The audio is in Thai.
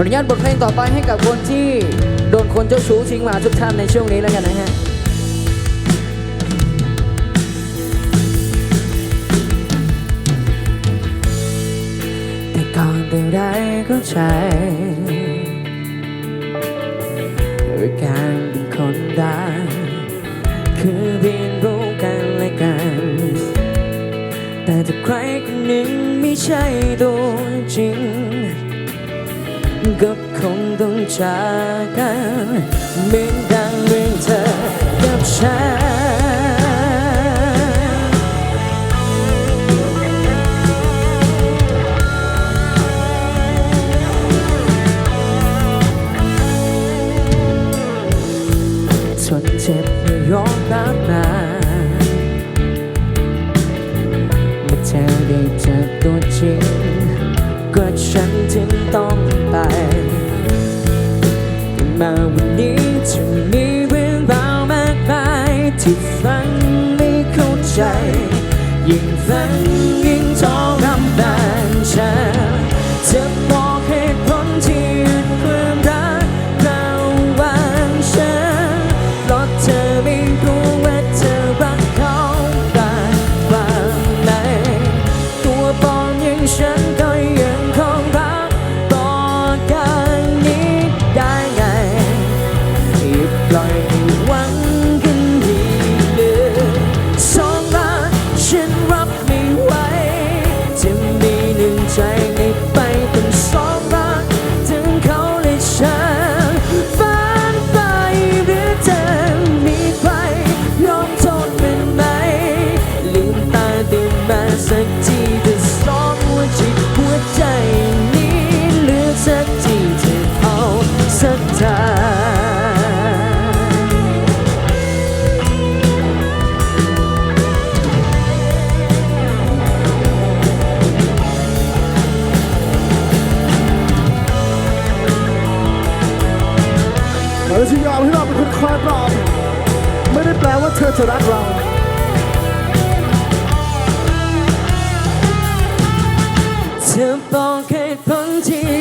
ออนุญาตบทเพลงต่อไปให้กับคนที่โดนคนเจ้าชู้ทิ้งมาทุกท่านในช่วงนี้แล้วกันนะฮะแต่ก่อนแต่ไรก็ใจด้วยการเป็นคนดังคือเรียนรู้กันและกัน แต่ถ้าใครคนหนึ่งไม่ใช่ตัวจริง ก็คงต้องจากกันเหมือนดังเรื่องเธอกับฉันทนเจ็บไม่ยอมรับมาเมื่อเธอได้เจอตัวจริง ก็ฉันถึงต้องไปแต่มาวันนี้จะมีเรื่องราวมากมายที่ฟังไม่เข้าใจยิ่งฟังยิ่ง คอยปลอบไม่ได้แปลว่าเธอจะรักเราเธอบอกเหตุผลที่